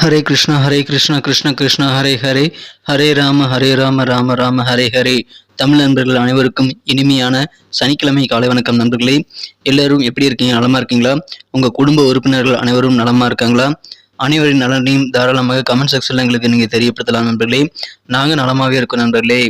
ஹரே கிருஷ்ணா ஹரே கிருஷ்ணா கிருஷ்ண கிருஷ்ணா ஹரே ஹரே. ஹரே ராம ஹரே ராம ராம ராம ஹரே ஹரே. தமிழ் நண்பர்கள் அனைவருக்கும் இனிமையான சனிக்கிழமை காலை வணக்கம் நண்பர்களே. எல்லாரும் எப்படி இருக்கீங்க? நலமா இருக்கீங்களா? உங்க குடும்ப உறுப்பினர்கள் அனைவரும் நலமா இருக்காங்களா? அனைவரின் நலனையும் தாராளமாக கமெண்ட் செக்ஷனில் எங்களுக்கு நீங்கள் தெரியப்படுத்தலாம் நண்பர்களே. நாங்க நலமாகவே இருக்கோம் நண்பர்களே.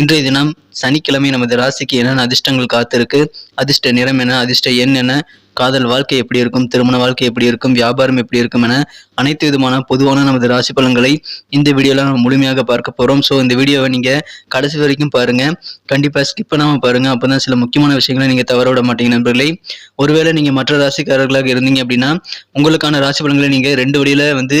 இன்றைய தினம் சனிக்கிழமை நமது ராசிக்கு என்னென்ன அதிர்ஷ்டங்கள் காத்திருக்கு? அதிர்ஷ்ட நிறம் என்ன? அதிர்ஷ்ட எண் என்ன? காதல் வாழ்க்கை எப்படி இருக்கும்? திருமண வாழ்க்கை எப்படி இருக்கும்? வியாபாரம் எப்படி இருக்கும் என அனைத்து விதமான பொதுவான நமது ராசி பலன்களை இந்த வீடியோவில் நம்ம முழுமையாக பார்க்க போகிறோம் ஸோ இந்த வீடியோவை நீங்கள் கடைசி வரைக்கும் பாருங்க. கண்டிப்பாக ஸ்கிப் பாருங்கள் அப்போ தான் சில முக்கியமான விஷயங்களை நீங்கள் தவற விட மாட்டீங்க நண்பர்களே. ஒருவேளை நீங்கள் மற்ற ராசிக்காரர்களாக இருந்தீங்க அப்படின்னா உங்களுக்கான ராசி பலன்களை நீங்கள் ரெண்டு வழியில் வந்து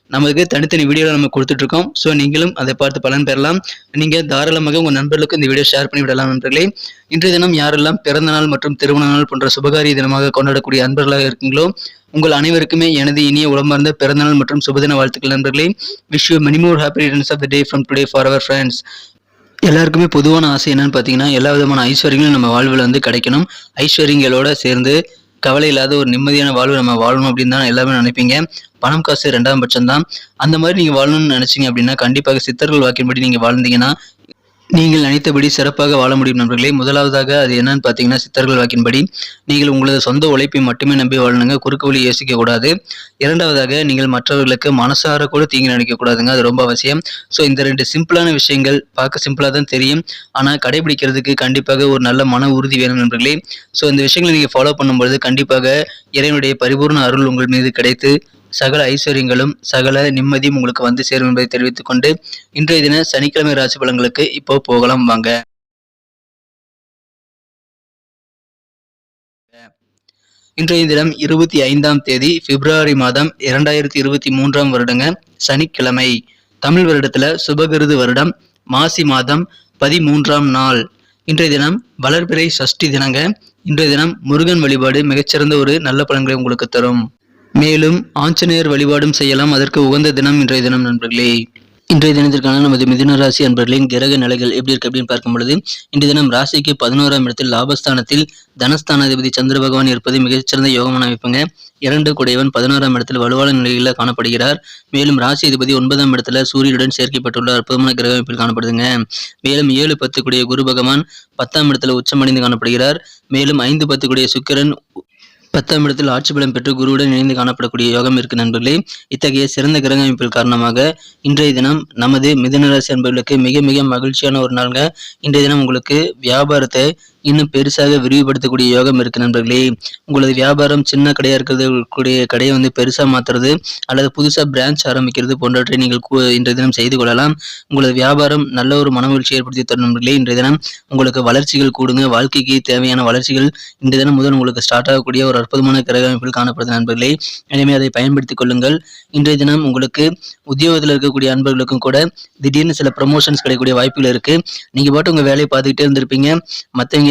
நமக்கு தனித்தனி வீடியோவில் நம்ம கொடுத்துட்ருக்கோம். ஸோ நீங்களும் அதை பார்த்து பலன் பெறலாம். நீங்கள் தாராளமாக உங்கள் நண்பர்களுக்கு இந்த வீடியோ ஷேர் பண்ணி விடலாம் நண்பர்களே. இன்றைய தினம் யாரெல்லாம் பிறந்த நாள் மற்றும் திருமண நாள் போன்ற சுபகாரிய தினமாக கொண்டாடக்கூடிய அன்பர்களாக இருக்கீங்களோ உங்கள் அனைவருக்குமே எனது இனிய உடம்பார்ந்த பிறந்தநாள் மற்றும் சுபதின வாழ்த்துக்கள் நண்பர்களே. Wish you many more happy returns of the day from today for our friends எல்லாருக்குமே பொதுவான ஆசை என்னன்னு பார்த்தீங்கன்னா எல்லா விதமான ஐஸ்வர்யங்களும் நம்ம வாழ்வில் வந்து கிடைக்கணும். ஐஸ்வர்யங்களோட சேர்ந்து கவலை இல்லாத ஒரு நிம்மதியான வாழ்வு நம்ம வாழணும் அப்படின்னு தான் எல்லாமே நினைப்பீங்க. பணம் காசு ரெண்டாம் பட்சம் தான் அந்த மாதிரி நீங்கள் வாழணும்னு நினைச்சீங்க அப்படின்னா கண்டிப்பாக சித்தர்கள் வாக்கின்படி நீங்கள் வாழ்ந்தீங்கன்னா நீங்கள் நினைத்தபடி சிறப்பாக வாழ முடியும் நண்பர்களே. முதலாவதாக அது என்னன்னு பார்த்தீங்கன்னா சித்தர்கள் வாக்கின்படி நீங்கள் உங்களது சொந்த உழைப்பை மட்டுமே நம்பி வாழணுங்க குறுக்கு வழி யோசிக்க கூடாது. இரண்டாவதாக நீங்கள் மற்றவர்களுக்கு மனசார கூட தீங்கு நினைக்க கூடாதுங்க. அது ரொம்ப அவசியம். ஸோ இந்த ரெண்டு சிம்பிளான விஷயங்கள் பார்க்க சிம்பிளாக தான் தெரியும். ஆனால் கடைபிடிக்கிறதுக்கு கண்டிப்பாக ஒரு நல்ல மன உறுதி வேணும் நண்பர்களே. ஸோ இந்த விஷயங்களை நீங்கள் ஃபாலோ பண்ணும்பொழுது கண்டிப்பாக இறைவனுடைய பரிபூர்ண அருள் உங்கள் மீது கிடைத்து சகல ஐஸ்வர்யங்களும் சகல நிம்மதியும் உங்களுக்கு வந்து சேரும் என்பதை தெரிவித்துக் கொண்டு இன்றைய தின சனிக்கிழமை ராசி பலன்களுக்கு இப்போ போகலாம் வாங்க. இன்றைய தினம் இருபத்தி ஐந்தாம் தேதி பிப்ரவரி மாதம் இரண்டாயிரத்தி இருபத்தி மூன்றாம் வருடங்க சனிக்கிழமை. தமிழ் வருடத்துல சுபகிருது வருடம் மாசி மாதம் பதிமூன்றாம் நாள். இன்றைய தினம் வளர்பிறை சஷ்டி தினங்க. இன்றைய தினம் முருகன் வழிபாடு மிகச்சிறந்த ஒரு நல்ல பலன்களை உங்களுக்கு தரும். மேலும் ஆஞ்சநேயர் வழிபாடும் செய்யலாம். அதற்கு உகந்த தினம் இன்றைய தினம் நண்பர்களே. இன்றைய தினத்திற்கான நமது மிதுன ராசி அன்பர்களின் கிரக நிலைகள் எப்படி இருக்கு அப்படின்னு பார்க்கும் பொழுது இன்றைய தினம் ராசிக்கு பதினோராம் இடத்தில் லாபஸ்தானத்தில் தனஸ்தானாதிபதி சந்திர பகவான் இருப்பது மிகச்சிறந்த யோகமான அமைப்புங்க. இரண்டு குடையவன் பதினோராம் இடத்தில் வலுவான நிலையில் காணப்படுகிறார். மேலும் ராசி அதிபதி ஒன்பதாம் இடத்துல சூரியனுடன் சேர்க்கப்பட்டுள்ள அற்புதமான கிரக அமைப்பில் காணப்படுதுங்க. மேலும் ஏழு பத்து கூடிய குரு பகவான் பத்தாம் இடத்துல உச்சமடைந்து காணப்படுகிறார். மேலும் ஐந்து பத்து கூடிய சுக்கிரன் பத்தாம் இடத்தில் ஆட்சி பலம் பெற்று குருவுடன் இணைந்து காணப்படக்கூடிய யோகம் இருக்கு நண்பர்களே. இத்தகைய சிறந்த கிரக அமைப்பில் காரணமாக இன்றைய தினம் நமது மிதனராசி அன்பர்களுக்கு மிக மிக மகிழ்ச்சியான ஒரு நாளுங்க. இன்றைய தினம் உங்களுக்கு வியாபாரத்தை இன்னும் பெருசாக விரிவுபடுத்தக்கூடிய யோகம் இருக்கு நண்பர்களே. உங்களது வியாபாரம் சின்ன கடையா இருக்கிறது கூடிய கடையை வந்து பெருசா மாத்துறது அல்லது புதுசா பிரான்ச் ஆரம்பிக்கிறது போன்றவற்றை நீங்கள் இன்றைய தினம் செய்து கொள்ளலாம். உங்களது வியாபாரம் நல்ல ஒரு மனமகிழ்ச்சி ஏற்படுத்தி தரும் நண்பர்களே. இன்றைய தினம் உங்களுக்கு வளர்ச்சிகள் கூடுங்க. வாழ்க்கைக்கு தேவையான வளர்ச்சிகள் இன்றைய தினம் முதல் உங்களுக்கு ஸ்டார்ட் ஆகக்கூடிய ஒரு அற்புதமான கிரக அமைப்பில் காணப்படுது நண்பர்களே. எனவே அதை பயன்படுத்திக் கொள்ளுங்கள். இன்றைய தினம் உங்களுக்கு உத்தியோகத்தில் இருக்கக்கூடிய அன்பர்களுக்கும் கூட திடீர்னு சில ப்ரமோஷன்ஸ் கிடைக்கக்கூடிய வாய்ப்புகள் இருக்கு. நீங்க பாட்டு உங்க வேலையை பார்த்துக்கிட்டே இருந்திருப்பீங்க. மற்றவங்க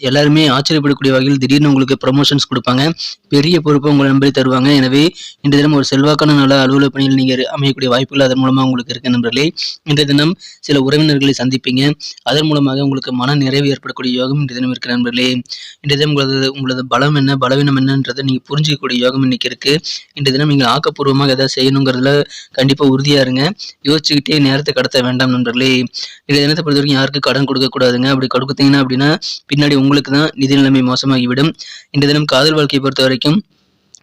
எல்லாருமே ஆச்சரியப்படக்கூடிய வகையில் திடீர்னு உங்களுக்கு ப்ரமோஷன்ஸ் கொடுப்பாங்க. பெரிய பொறுப்பை உங்களை நம்பி தருவாங்க. எனவே இன்றைய தினம் ஒரு செல்வாக்கான நல்ல அலுவலக பணியில் நீங்கள் அமையக்கூடிய வாய்ப்புகள் அதன் மூலமாக உங்களுக்கு இருக்கு நண்பர்களே. இன்றைய தினம் சில உறவினர்களை சந்திப்பீங்க. அதன் மூலமாக உங்களுக்கு மன நிறைவு ஏற்படக்கூடிய யோகம் இன்றைய தினம் இருக்கிற நண்பர்களே. இன்றைய தினம் உங்களது உங்களது பலம் என்ன பலவீனம் என்னன்றதை நீங்கள் புரிஞ்சிக்கக்கூடிய யோகம் இன்னைக்கு இருக்கு. இன்றைய தினம் நீங்கள் ஆக்கப்பூர்வமாக எதாவது செய்யணுங்கிறதுல கண்டிப்பாக உறுதியாக இருங்க. யோசிச்சுக்கிட்டே நேரத்தை கடத்த வேண்டாம் நண்பர்களே. இன்றைய தினத்தை பொறுத்த வரைக்கும் யாருக்கும் கடன் கொடுக்கக்கூடாதுங்க அப்படி கொடுத்தீங்கன்னா அப்படின்னா பின்னாடி உங்களுக்கு தான் நிதி நிலைமை மோசமாகிவிடும். இந்த தினம் காதல் வாழ்க்கையை பொறுத்த வரைக்கும்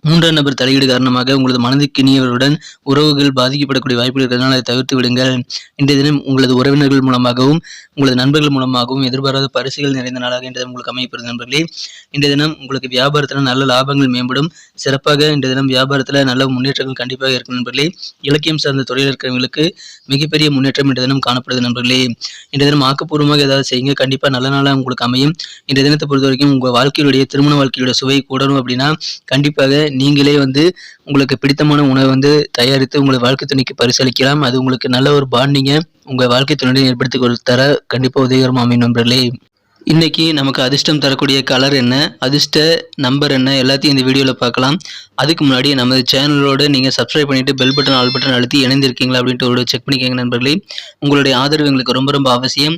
மூன்றாம் நபர் தலையீடு காரணமாக உங்களது மனதுக்கு இனியவருடன் உறவுகள் பாதிக்கப்படக்கூடிய வாய்ப்புகள் இருக்கிறதுனால அதை தவிர்த்து விடுங்கள். இன்றைய தினம் உங்களது உறவினர்கள் மூலமாகவும் உங்களது நண்பர்கள் மூலமாகவும் எதிர்பாராத பரிசுகள் நிறைந்த நாளாக இன்றைய உங்களுக்கு அமையப்படுது நண்பர்களே. இன்றைய தினம் உங்களுக்கு வியாபாரத்தில் நல்ல லாபங்கள் மேம்படும். சிறப்பாக இன்றைய தினம் வியாபாரத்தில் நல்ல முன்னேற்றங்கள் கண்டிப்பாக இருக்கும் நண்பர்களே. இலக்கியம் சார்ந்த துறையில் இருக்கிறவங்களுக்கு மிகப்பெரிய முன்னேற்றம் இன்றைய தினம் காணப்படுது நண்பர்களே. இன்றைய தினம் ஆக்கப்பூர்வமாக ஏதாவது செய்யுங்க. கண்டிப்பாக நல்ல நாளாக உங்களுக்கு அமையும். இன்றைய தினத்தை பொறுத்த வரைக்கும் உங்கள் வாழ்க்கையுடைய திருமண வாழ்க்கையுடைய சுவை கூடணும் அப்படின்னா கண்டிப்பாக நீங்களே வந்து உங்களுக்கு பிடித்தமான உணவை வந்து தயாரித்து உங்கள் வாழ்க்கை துணைக்கு பரிசளிக்கலாம். அது உங்களுக்கு நல்ல ஒரு பாண்டிங்கை உங்கள் வாழ்க்கை துணையுடன் ஏற்படுத்தி கொடுத்தர கண்டிப்பாக உதவிகரமாக அமையும் நண்பர்களே. இன்னைக்கு நமக்கு அதிர்ஷ்டம் தரக்கூடிய கலர் என்ன? அதிர்ஷ்ட நம்பர் என்ன? எல்லாத்தையும் இந்த வீடியோவில் பார்க்கலாம். அதுக்கு முன்னாடி நமது சேனலோட நீங்கள் சப்ஸ்கிரைப் பண்ணிட்டு பெல் பட்டன் ஆல் பட்டன் அழுத்தி இணைந்திருக்கீங்களா அப்படின்ட்டு ஒரு செக் பண்ணிக்கோங்க நண்பர்களே. உங்களுடைய ஆதரவு எங்களுக்கு ரொம்ப ரொம்ப அவசியம்.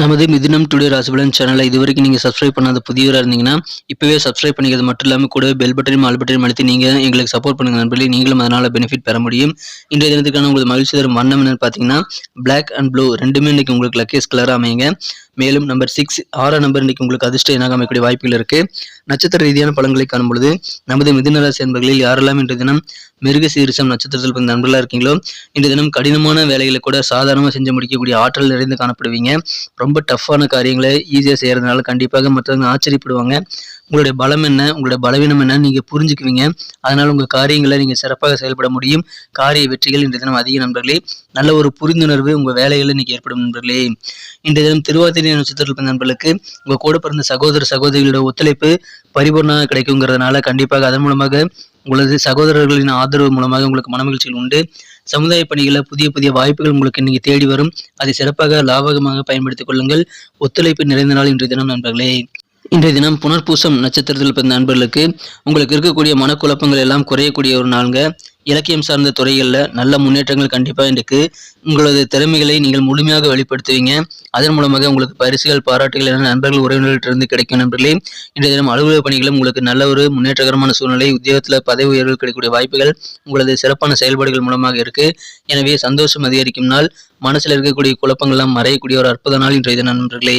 நமது மிதினம் டுடே ராசிபலன் சேனலை இது வரைக்கும் நீங்கள் சப்ஸ்கிரைப் பண்ணாத புதியவராக இருந்தீங்கன்னா இப்போவே சப்ஸ்கிரைப் பண்ணிக்கிறது மட்டும் இல்லாமல் கூடவே பெல் பட்டனையும் ஆல் பட்டனையும் அழுத்தி நீங்கள் எங்களுக்கு சப்போர்ட் பண்ணுங்கள் நண்பர்களே. நீங்களும் அதனால் பெனிஃபிட் பெற முடியும். இன்றைய தினத்துக்கான உங்களுக்கு மகிழ்ச்சி தரும் வண்ணம் என்னன்னு பார்த்தீங்கன்னா பிளாக் அண்ட் ப்ளூ ரெண்டுமே இன்னைக்கு உங்களுக்கு லக்கேஸ் கலராக அமையுங்க. மேலும் நம்பர் சிக்ஸ் ஆறாம் நம்பர் இன்னைக்கு உங்களுக்கு அதிர்ஷ்ட எண்ணாக அமைக்கக்கூடிய வாய்ப்புகள் இருக்கு. நட்சத்திர ரீதியான பலன்களை காணும் பொழுது நமது மிதுன ராசி என்பர்களில் யாரெல்லாம் இன்றைய தினம் மிருக சீரிசம் நட்சத்திரத்தில் பிறந்த நண்பர்களாக இருக்கீங்களோ இன்றைய தினம் கடினமான வேலைகளை கூட சாதாரணமாக செஞ்சு முடிக்கக்கூடிய ஆற்றல் நிறைந்து காணப்படுவீங்க. ரொம்ப டஃப்பான காரியங்களை ஈஸியாக செய்கிறதுனால கண்டிப்பாக மற்றவங்க ஆச்சரியப்படுவாங்க. உங்களுடைய பலம் என்ன உங்களுடைய பலவீனம் என்ன நீங்கள் புரிஞ்சுக்குவீங்க. அதனால் உங்கள் காரியங்களை நீங்கள் சிறப்பாக செயல்பட முடியும். காரிய வெற்றிகள் இன்றைய தினம் அதிக நண்பர்களே. நல்ல ஒரு புரிந்துணர்வு உங்கள் வேலைகளில் இன்னைக்கு ஏற்படும் நண்பர்களே. இன்றைய தினம் திருவாதிரை நட்சத்திரத்தில் பிறந்த நண்பர்களுக்கு உங்கள் கூட பிறந்த சகோதர சகோதரிகளோட ஒத்துழைப்பு பரிபூர்ணமாக கிடைக்குங்கிறதுனால கண்டிப்பாக அதன் மூலமாக உங்களது சகோதரர்களின் ஆதரவு மூலமாக உங்களுக்கு மனமகிழ்ச்சிகள் உண்டு. சமுதாய பணிகளில் புதிய புதிய வாய்ப்புகள் உங்களுக்கு இன்னைக்கு தேடி வரும். அதை சிறப்பாக லாபகமாக பயன்படுத்திக் கொள்ளுங்கள். ஒத்துழைப்பு நிறைந்த நாள் இன்றைய தினம் நண்பர்களே. இன்றைய தினம் புனர்பூசம் நட்சத்திரத்தில் பிறந்த நண்பர்களுக்கு உங்களுக்கு இருக்கக்கூடிய மனக்குழப்பங்கள் எல்லாம் குறையக்கூடிய ஒரு நாளுங்க. இலக்கியம் சார்ந்த துறைகளில் நல்ல முன்னேற்றங்கள் கண்டிப்பாக இருக்கு. உங்களது திறமைகளை நீங்கள் முழுமையாக வெளிப்படுத்துவீங்க. அதன் மூலமாக உங்களுக்கு பரிசுகள் பாராட்டுகள் என நண்பர்கள் உறவினர்களிடமிருந்து கிடைக்கும் நண்பர்களே. இன்றைய தினம் அலுவலக பணிகளும் உங்களுக்கு நல்ல ஒரு முன்னேற்றகரமான சூழ்நிலை உத்தியோகத்தில் பதவி உயர்வு கிடைக்கக்கூடிய வாய்ப்புகள் உங்களது சிறப்பான செயல்பாடுகள் மூலமாக இருக்கு. எனவே சந்தோஷம் அதிகரிக்கும் நாள். மனசில் இருக்கக்கூடிய குழப்பங்கள்லாம் மறையக்கூடிய ஒரு அற்புத நாள் இன்றைய தினம் நண்பர்களே.